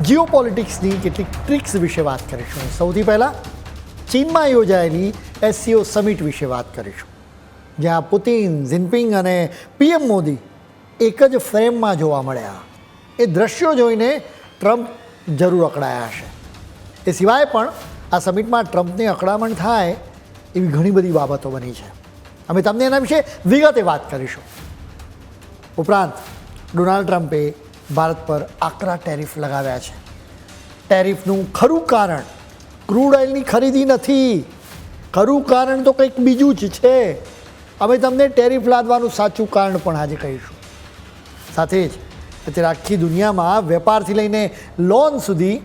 જીઓ પોલિટિક્સની કેટલીક ટ્રિક્સ વિશે વાત કરીશું. સૌથી પહેલાં, ચીનમાં યોજાયેલી એસસીઓ સમિટ વિશે વાત કરીશું, જ્યાં પુતિન, જિનપિંગ અને પીએમ મોદી એક જ ફ્રેમમાં જોવા મળ્યા. એ દ્રશ્યો જોઈને ટ્રમ્પ જરૂર અકળાયા હશે. એ સિવાય પણ આ સમિટમાં ટ્રમ્પની અકળામણ થાય એવી ઘણી બધી બાબતો બની છે. અમે તમને એના વિશે વિગતે વાત કરીશું. ઉપરાંત, ડોનાલ્ડ ટ્રમ્પે ભારત પર આકરા ટેરિફ લગાવ્યા છે. ટેરિફનું ખરું કારણ ક્રૂડ ઓઇલની ખરીદી નથી. ખરું કારણ તો કંઈક બીજું જ છે. અમે તમને ટેરિફ લાદવાનું સાચું કારણ પણ આજે કહીશું. સાથે જ અત્યારે આખી દુનિયામાં વેપારથી લઈને લોન સુધી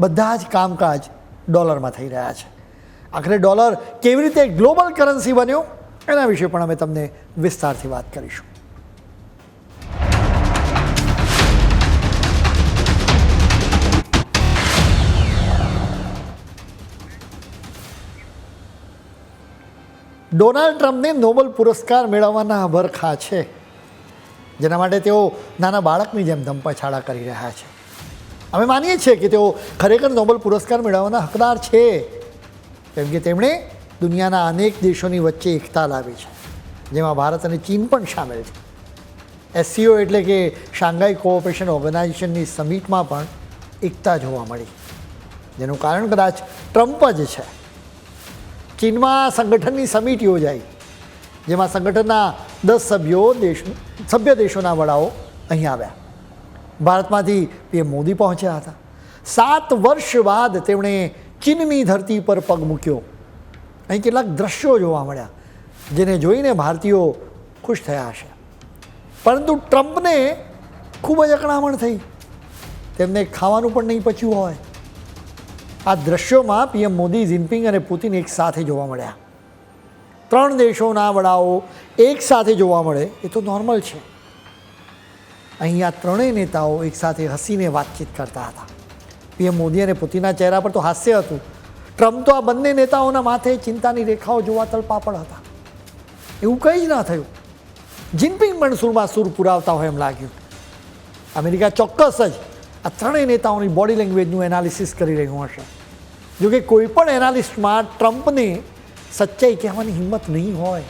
બધા જ કામકાજ ડોલરમાં થઈ રહ્યા છે. આખરે ડોલર કેવી રીતે ગ્લોબલ કરન્સી બન્યો એના વિશે પણ અમે તમને વિસ્તારથી વાત કરીશું. ડોનાલ્ડ ટ્રમ્પને નોબલ પુરસ્કાર મેળવવાના વરખા છે, જેના માટે તેઓ નાના બાળકની જેમ ધંપાછાડા કરી રહ્યા છે. અમે માનીએ છીએ કે તેઓ ખરેખર નોબલ પુરસ્કાર મેળવવાના હકદાર છે, કેમ કે તેમણે દુનિયાના અનેક દેશોની વચ્ચે એકતા લાવી છે, જેમાં ભારત અને ચીન પણ સામેલ છે. એસસીઓ એટલે કે શાંઘાઈ કોઓપરેશન ઓર્ગેનાઇઝેશનની સમિટમાં પણ એકતા જોવા મળી, જેનું કારણ કદાચ ટ્રમ્પ જ છે. ચીનમાં સંગઠનની સમિટ યોજાઈ. જેમાં સંગઠનના દસ સભ્યો દેશ સભ્ય દેશોના વડાઓ અહીં આવ્યા. ભારતમાંથી પીએમ મોદી પહોંચ્યા હતા. સાત વર્ષ બાદ તેમણે ચીનની ધરતી પર પગ મૂક્યો. અહીં કેટલાક દ્રશ્યો જોવા મળ્યા, જેને જોઈને ભારતીયો ખુશ થયા હશે. પરંતુ ટ્રમ્પને ખૂબ જ અકળામણ થઈ. તેમને ખાવાનું પણ નહીં પચ્યું હોય. આ દ્રશ્યોમાં પીએમ મોદી, જિનપિંગ અને પુતિન એક સાથે જોવા મળ્યા. ત્રણ દેશોના વડાઓ એક સાથે જોવા મળે, એ તો નોર્મલ છે. અહીંયા ત્રણેય નેતાઓ એકસાથે હસીને વાતચીત કરતા હતા. પીએમ મોદી અને પુતિનના ચહેરા પર તો હાસ્ય હતું. ટ્રમ્પ તો આ બંને નેતાઓના માથે ચિંતાની રેખાઓ જોવા તલપાપડ હતા. એવું કંઈ જ ના થયું. જિનપિંગ પણ સુરમાં સુર પુરાવતા હોય એમ લાગ્યું. અમેરિકા ચોક્કસ જ આ ત્રણેય નેતાઓની બોડી લેંગ્વેજનું એનાલિસિસ કરી રહ્યું હશે. જોકે કોઈ પણ એનાલિસ્ટમાં ટ્રમ્પને સચ્ચાઈ કહેવાની હિંમત નહીં હોય.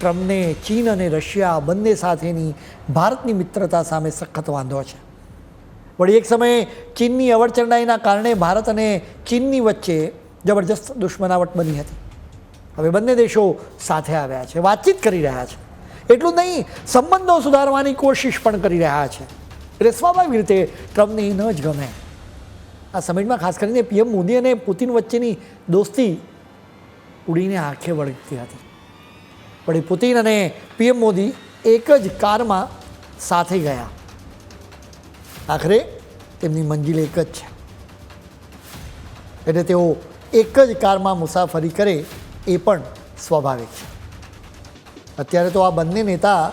ટ્રમ્પને ચીન અને રશિયા બંને સાથેની ભારતની મિત્રતા સામે સખત વાંધો છે. વળી એક સમયે ચીનની અવરચંડાઈના કારણે ભારત અને ચીનની વચ્ચે જબરજસ્ત દુશ્મનાવટ બની હતી. હવે બંને દેશો સાથે આવ્યા છે, વાતચીત કરી રહ્યા છે. એટલું નહીં, સંબંધો સુધારવાની કોશિશ પણ કરી રહ્યા છે. એટલે સ્વાભાવિક રીતે ટ્રમ્પને એ ન જ ગમે. આ સમિટમાં ખાસ કરીને પીએમ મોદી અને પુતિન વચ્ચેની દોસ્તી ઉડીને આંખે વળગતી હતી. પણ એ પુતિન અને પીએમ મોદી એક જ કારમાં સાથે ગયા. આખરે તેમની મંજિલ એક જ છે. એટલે તેઓ એક જ કારમાં મુસાફરી કરે એ પણ સ્વાભાવિક છે. અત્યારે તો આ બંને નેતા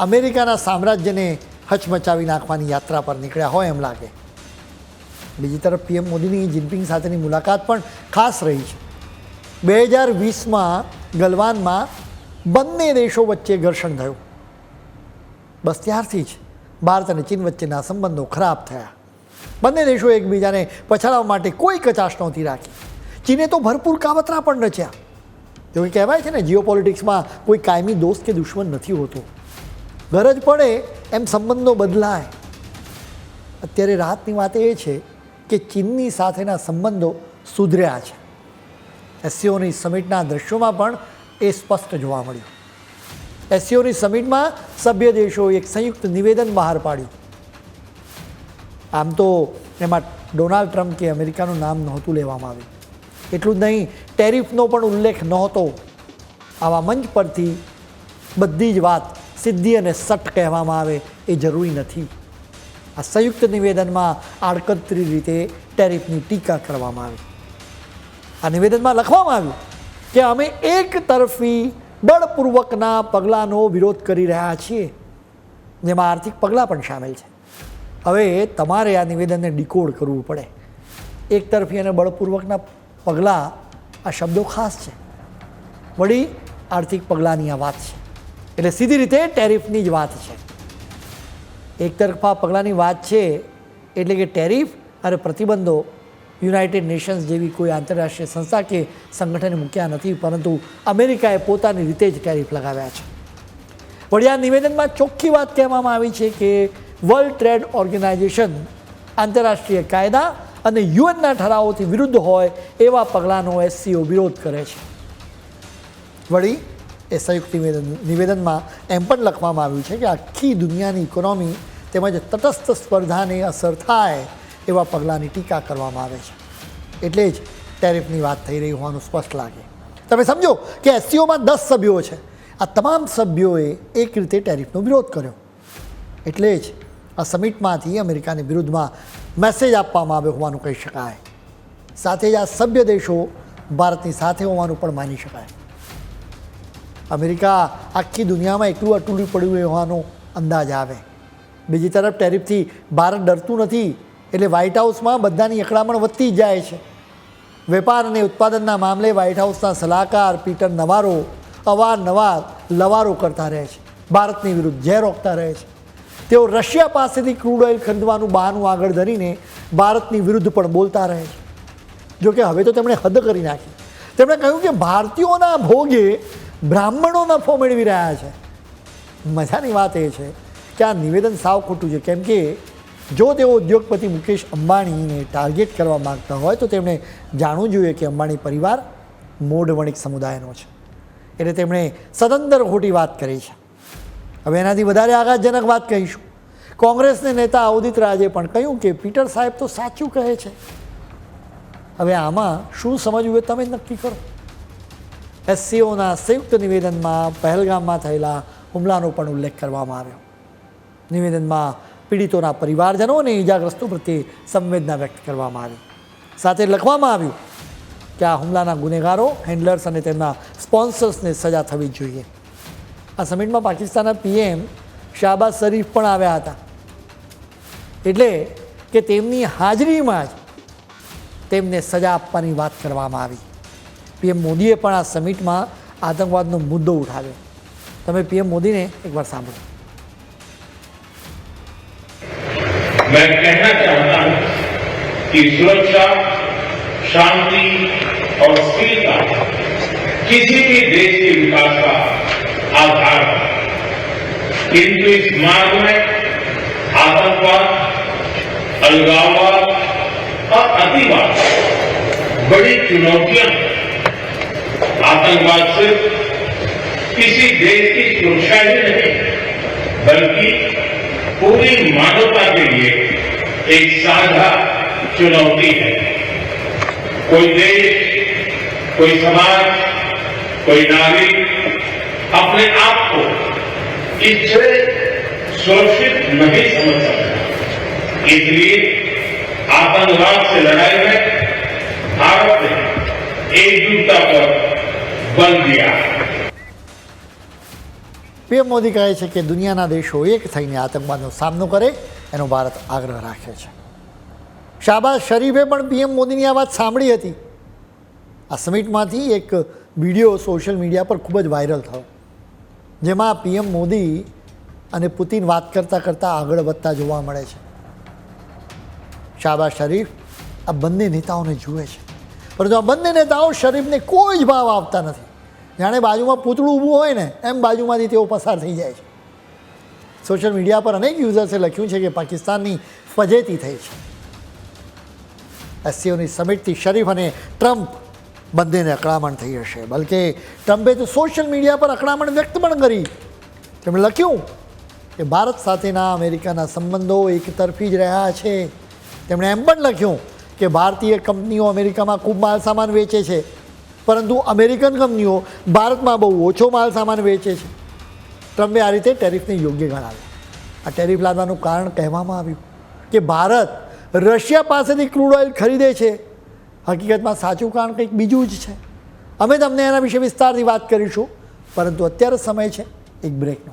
અમેરિકાના સામ્રાજ્યને હચમચાવી નાખવાની યાત્રા પર નીકળ્યા હોય એમ લાગે. બીજી તરફ પીએમ મોદીની જિનપિંગ સાથેની મુલાકાત પણ ખાસ રહી છે. બે હજાર વીસમાં ગલવાનમાં બંને દેશો વચ્ચે ઘર્ષણ થયું. બસ ત્યારથી જ ભારત અને ચીન વચ્ચેના સંબંધો ખરાબ થયા. બંને દેશો એકબીજાને પછાડવા માટે કોઈ કચાશ નહોતી રાખી. ચીને તો ભરપૂર કાવતરા પણ રચ્યા. જોકે કહેવાય છે ને જીઓ પોલિટિક્સમાં કોઈ કાયમી દોસ્ત કે દુશ્મન નથી હોતું. ગરજ પડે એમ સંબંધો બદલાય. અત્યારે રાહતની વાત એ છે કે ચીનની સાથેના સંબંધો સુધર્યા છે. એસસીઓની સમિટના દ્રશ્યોમાં પણ એ સ્પષ્ટ જોવા મળ્યું. એસસીઓની સમિટમાં સભ્ય દેશોએ એક સંયુક્ત નિવેદન બહાર પાડ્યું. આમ તો એમાં ડોનાલ્ડ ટ્રમ્પ કે અમેરિકાનું નામ નહોતું લેવામાં આવ્યું. એટલું જ નહીં, ટેરિફનો પણ ઉલ્લેખ નહોતો. આવા મંચ પરથી બધી જ વાત સીધી અને સટ કહેવામાં આવે એ જરૂરી નથી. આ સંયુક્ત નિવેદનમાં આડકતરી રીતે ટેરિફની ટીકા કરવામાં આવી. આ નિવેદનમાં લખવામાં આવ્યું કે અમે એક તરફી બળપૂર્વકના પગલાંનો વિરોધ કરી રહ્યા છીએ. જેમાં આર્થિક પગલાં પણ સામેલ છે. હવે તમારે આ નિવેદનને ડીકોડ કરવું પડે. એક તરફી અને બળપૂર્વકના પગલાં આ શબ્દો ખાસ છે. વળી આર્થિક પગલાંની આ વાત છે. એટલે સીધી રીતે ટેરિફની જ વાત છે. એક તરફા પગલાંની વાત છે, એટલે કે ટેરિફ અને પ્રતિબંધો યુનાઇટેડ નેશન્સ જેવી કોઈ આંતરરાષ્ટ્રીય સંસ્થા કે સંગઠને મૂક્યા નથી, પરંતુ અમેરિકાએ પોતાની રીતે જ ટેરિફ લગાવ્યા છે. વળી આ નિવેદનમાં ચોખ્ખી વાત કહેવામાં આવી છે કે વર્લ્ડ ટ્રેડ ઓર્ગેનાઇઝેશન આંતરરાષ્ટ્રીય કાયદા અને યુએનના ઠરાવોથી વિરુદ્ધ હોય એવા પગલાંનો એસસીઓ વિરોધ કરે છે. વળી એ સંયુક્ત નિવેદન નિવેદનમાં એમ પણ લખવામાં આવ્યું છે કે આખી દુનિયાની ઇકોનોમી તેમજ તટસ્થ સ્પર્ધાને અસર થાય એવા પગલાંની ટીકા કરવામાં આવે છે. એટલે જ ટેરિફની વાત થઈ રહી હોવાનું સ્પષ્ટ લાગે. તમે સમજો કે એસસીઓમાં દસ સભ્યો છે. આ તમામ સભ્યોએ એક રીતે ટેરિફનો વિરોધ કર્યો. એટલે જ આ સમિટમાંથી અમેરિકાની વિરુદ્ધમાં મેસેજ આપવામાં આવ્યો હોવાનું કહી શકાય. સાથે જ આ સભ્ય દેશો ભારતની સાથે હોવાનું પણ માની શકાય. અમેરિકા આખી દુનિયામાં એકલું અટૂલું પડ્યું હોવાનો અંદાજ આવે. બીજી તરફ ટેરિફથી ભારત ડરતું નથી, એટલે વ્હાઇટ હાઉસમાં બધાની અકળામણ વધતી જાય છે. વેપાર અને ઉત્પાદનના મામલે વ્હાઇટ હાઉસના સલાહકાર પીટર નવારો અવારનવાર લવારો કરતા રહે છે. ભારતની વિરુદ્ધ ઝેર ઓકતા રહે છે. તેઓ રશિયા પાસેથી ક્રૂડ ઓઇલ ખરીદવાનું બહાનું આગળ ધરીને ભારતની વિરુદ્ધ પણ બોલતા રહે છે. જોકે હવે તો તેમણે હદ કરી નાખી. તેમણે કહ્યું કે ભારતીયોના ભોગે બ્રાહ્મણો નફો મેળવી રહ્યા છે. મજાની વાત એ છે કે આ નિવેદન સાવ ખોટું છે. કેમ કે જો તેઓ ઉદ્યોગપતિ મુકેશ અંબાણીને ટાર્ગેટ કરવા માગતા હોય તો તેમણે જાણવું જોઈએ કે અંબાણી પરિવાર મોઢ વણિક સમુદાયનો છે. એટલે તેમણે સદંતર ખોટી વાત કરી છે. હવે એનાથી વધારે આઘાતજનક વાત કહીશું. કોંગ્રેસને નેતા અવદિત રાજે પણ કહ્યું કે પીટર સાહેબ તો સાચું કહે છે. હવે આમાં શું સમજવું એ તમે નક્કી કરો. એસસીઓના સંયુક્ત નિવેદનમાં પહેલગામમાં થયેલા હુમલાનો પણ ઉલ્લેખ કરવામાં આવ્યો. નિવેદનમાં પીડિતોના પરિવારજનો અને ઇજાગ્રસ્તો પ્રત્યે સંવેદના વ્યક્ત કરવામાં આવી. સાથે લખવામાં આવ્યું કે આ હુમલાના ગુનેગારો, હેન્ડલર્સ અને તેમના સ્પોન્સર્સને સજા થવી જોઈએ. આ સમિટમાં પાકિસ્તાનના પીએમ શાહબાઝ શરીફ પણ આવ્યા હતા. એટલે કે તેમની હાજરીમાં જ તેમને સજા આપવાની વાત કરવામાં આવી. પીએમ મોદીએ પણ આ સમિટમાં આતંકવાદનો મુદ્દો ઉઠાવ્યો તમે પીએમ મોદીને એકવાર સાંભળો मैं कहना चाहता हूं कि सुरक्षा शांति और स्थिरता किसी भी देश के विकास का आधार है किंतु इस मार्ग में आतंकवाद अलगाववाद और अतिवाद बड़ी चुनौतियां हैं। आतंकवाद सिर्फ़ किसी देश की सुरक्षा ही नहीं, बल्कि पूरी मानवता के लिए एक साझा चुनौती है। कोई देश, कोई समाज, कोई नागरिक अपने आप को इससे सुरक्षित नहीं समझ सकता। इसलिए आतंकवाद से लड़ाई में भारत ने एकजुटता पर પીએમ મોદી કહે છે કે દુનિયાના દેશો એક થઈને આતંકવાદનો સામનો કરે, એનો ભારત આગ્રહ રાખે છે. શાહબાઝ શરીફે પણ પીએમ મોદીની આ વાત સાંભળી હતી. આ સમિટમાંથી એક વીડિયો સોશિયલ મીડિયા પર ખૂબ જ વાયરલ થયો, જેમાં પીએમ મોદી અને પુતિન વાત કરતાં કરતાં આગળ વધતા જોવા મળે છે. શાહબાઝ શરીફ આ બંને નેતાઓને જુએ છે. પરંતુ આ બંને નેતાઓ શરીફને કોઈ જ ભાવ આપતા નથી. જાણે બાજુમાં પૂતળું ઊભું હોય ને, એમ બાજુમાંથી તેઓ પસાર થઈ જાય છે. સોશિયલ મીડિયા પર અનેક યુઝર્સે લખ્યું છે કે પાકિસ્તાનની ફજેતી થઈ છે. એસસીઓની સમિટથી શરીફ અને ટ્રમ્પ બંનેને અકળામણ થઈ હશે. બલકે ટ્રમ્પે તો સોશિયલ મીડિયા પર અકળામણ વ્યક્ત પણ કરી. તેમણે લખ્યું કે ભારત સાથેના અમેરિકાના સંબંધો એકતરફી જ રહ્યા છે. તેમણે એમ પણ લખ્યું કે ભારતીય કંપનીઓ અમેરિકામાં ખૂબ માલ સામાન વેચે છે, પરંતુ અમેરિકન કંપનીઓ ભારતમાં બહુ ઓછો માલ સામાન વેચે છે. ટ્રમ્પે આ રીતે ટેરિફને યોગ્ય ગણાવ્યું. આ ટેરિફ લાદવાનું કારણ કહેવામાં આવ્યું કે ભારત રશિયા પાસેથી ક્રૂડ ઓઇલ ખરીદે છે. હકીકતમાં સાચું કારણ કંઈક બીજું જ છે. અમે તમને એના વિશે વિસ્તારથી વાત કરીશું, પરંતુ અત્યારે સમય છે એક બ્રેકનો.